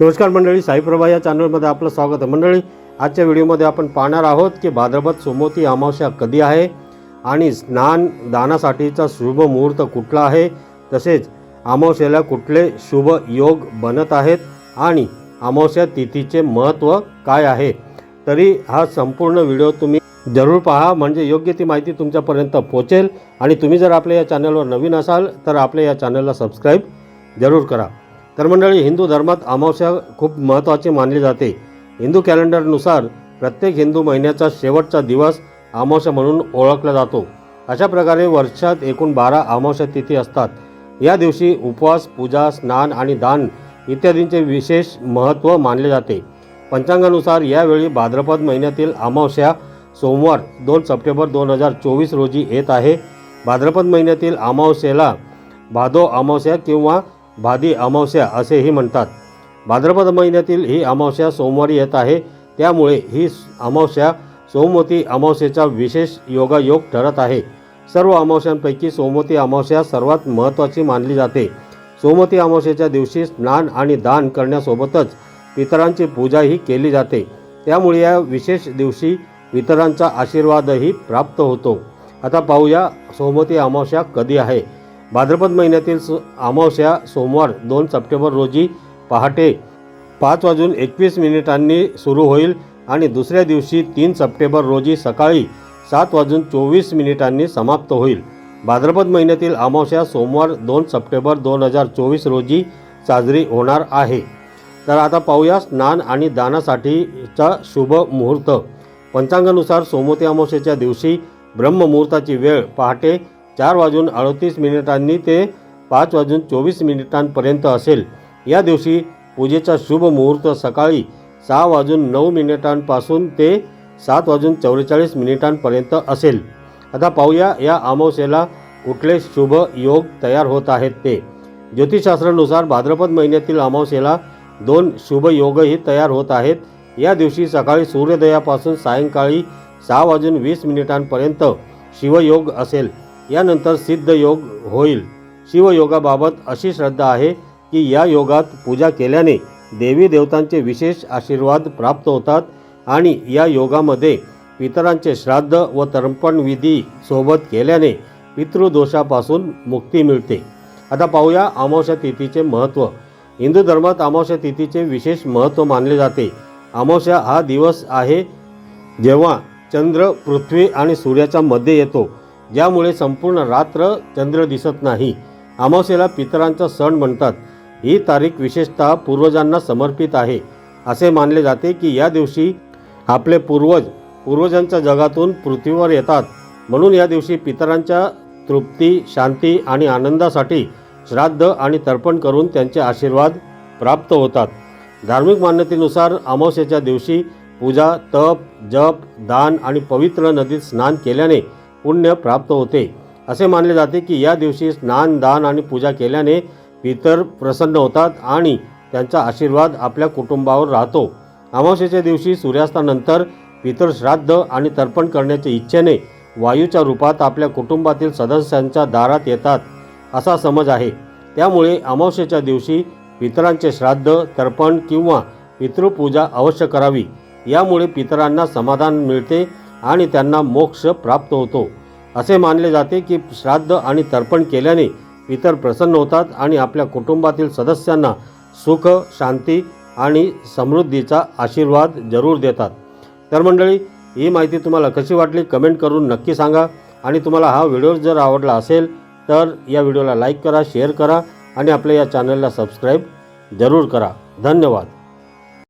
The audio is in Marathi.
नमस्कार मंडळी साईप्रभा या चॅनलमध्ये आपलं स्वागत आहे. मंडळी आजच्या व्हिडिओमध्ये आपण पाहणार आहोत की भाद्रपद सोमवती अमावस्या कधी आहे आणि स्नान दानासाठीचा शुभ मुहूर्त कुठला आहे? तसेच अमावस्येला कुठले शुभ योग बनत आहेत आणि अमावस्या तिथीचे महत्त्व काय आहे? तरी हा संपूर्ण व्हिडिओ तुम्ही जरूर पहा म्हणजे योग्य ती माहिती तुमच्यापर्यंत पोहोचेल. आणि तुम्ही जर आपल्या या चॅनलवर नवीन असाल तर आपल्या या चॅनलला सबस्क्राईब जरूर करा. तर मंडळी हिंदू धर्मात अमावस्या खूप महत्त्वाचे मानली जाते. हिंदू कॅलेंडरनुसार प्रत्येक हिंदू महिन्याचा शेवटचा दिवस अमावस्या म्हणून ओळखला जातो. अशा प्रकारे वर्षात एकूण बारा अमावस्या तिथी असतात. या दिवशी उपवास पूजा स्नान आणि दान इत्यादींचे विशेष महत्त्व मानले जाते. पंचांगानुसार यावेळी भाद्रपद महिन्यातील अमावस्या सोमवार दोन सप्टेंबर दोन हजार चोवीस रोजी येत आहे. भाद्रपद महिन्यातील अमावस्येला भादो अमावस्या किंवा भादी अमावस्या असेही म्हणतात. भाद्रपद महिन्यातील ही अमावस्या सोमवारी येत आहे. त्यामुळे ही अमावस्या सोमवती अमावस्येचा विशेष योगायोग ठरत आहे. सर्व अमावस्यांपैकी सोमवती अमावस्या सर्वात महत्त्वाची मानली जाते. सोमवती अमावस्येच्या दिवशी स्नान आणि दान करण्यासोबतच पितरांची पूजाही केली जाते. त्यामुळे या विशेष दिवशी पितरांचा आशीर्वादही प्राप्त होतो. आता पाहूया सोमवती अमावस्या कधी आहे. भाद्रपद महिन्यातील अमावस्या सोमवार दोन सप्टेंबर रोजी पहाटे पाच वाजून एकवीस मिनिटांनी सुरू होईल आणि दुसऱ्या दिवशी तीन सप्टेंबर रोजी सकाळी सात वाजून चोवीस मिनिटांनी समाप्त होईल. भाद्रपद महिन्यातील अमावस्या सोमवार दोन सप्टेंबर दोन हजार चोवीस रोजी साजरी होणार आहे. तर आता पाहूया स्नान आणि दानासाठीचा शुभ मुहूर्त. पंचांगानुसार सोमवती अमावस्येच्या दिवशी ब्रह्ममुहूर्ताची वेळ पहाटे चार वाजून अडतीस मिनिटांनी ते पाच वाजून चोवीस मिनिटांपर्यंत असेल. या दिवशी पूजेचा शुभ मुहूर्त सकाळी सहा वाजून नऊ मिनिटांपासून ते सात वाजून चौवेचाळीस मिनिटांपर्यंत असेल. आता पाहूया या अमावस्येला कुठले शुभ योग तयार होत आहेत ते. ज्योतिषशास्त्रानुसार भाद्रपद महिन्यातील अमावस्येला दोन शुभ योगही तयार होत आहेत. या दिवशी सकाळी सूर्योदयापासून सायंकाळी सहा वाजून वीस मिनिटांपर्यंत शिवयोग असेल. यानंतर सिद्ध योग होईल. शिवयोगाबाबत अशी श्रद्धा आहे की या योगात पूजा केल्याने देवी देवतांचे विशेष आशीर्वाद प्राप्त होतात आणि या योगामध्ये पितरांचे श्राद्ध व तर्पण विधी सोबत केल्याने पितृदोषापासून मुक्ती मिळते. आता पाहूया अमावस्या तिथीचे महत्त्व हिंदू धर्मात अमावस्या तिथीचे विशेष महत्त्व मानले जाते. अमावस्या हा दिवस आहे जेव्हा चंद्र पृथ्वी आणि सूर्याच्या मध्ये येतो. ज्यामुळे संपूर्ण रात्र चंद्र दिसत नाही. अमावस्येला पितरांचा सण म्हणतात. ही तारीख विशेषतः पूर्वजांना समर्पित आहे. असे मानले जाते की या दिवशी आपले पूर्वज पूर्वजांच्या जगातून पृथ्वीवर येतात. म्हणून या दिवशी पितरांच्या तृप्ती शांती आणि आनंदासाठी श्राद्ध आणि तर्पण करून त्यांचे आशीर्वाद प्राप्त होतात. धार्मिक मान्यतेनुसार अमावस्येच्या दिवशी पूजा तप जप दान आणि पवित्र नदीत स्नान केल्याने पुण्य प्राप्त होते. असे मानले जाते की या दिवशी स्नान दान आणि पूजा केल्याने पितर प्रसन्न होतात आणि त्यांचा आशीर्वाद आपल्या कुटुंबावर राहतो. अमावस्येच्या दिवशी सूर्यास्तानंतर पितर श्राद्ध आणि तर्पण करण्याच्या इच्छेने वायूच्या रूपात आपल्या कुटुंबातील सदस्यांच्या दारात येतात असा समज आहे. त्यामुळे अमावस्येच्या दिवशी पितरांचे श्राद्ध तर्पण किंवा पितृपूजा अवश्य करावी. यामुळे पितरांना समाधान मिळते आणि त्यांना मोक्ष प्राप्त होतो. असे मानले जाते की श्राद्ध आणि तर्पण केल्याने पितर प्रसन्न होतात आणि आपल्या कुटुंबातील सदस्यांना सुख शांती आणि समृद्धीचा आशीर्वाद जरूर देतात. तर मंडळी ही माहिती तुम्हाला कशी वाटली कमेंट करून नक्की सांगा आणि तुम्हाला हा व्हिडिओ जर आवडला असेल तर या व्हिडिओला लाईक करा शेअर करा आणि आपल्या या चॅनलला सबस्क्राईब जरूर करा. धन्यवाद.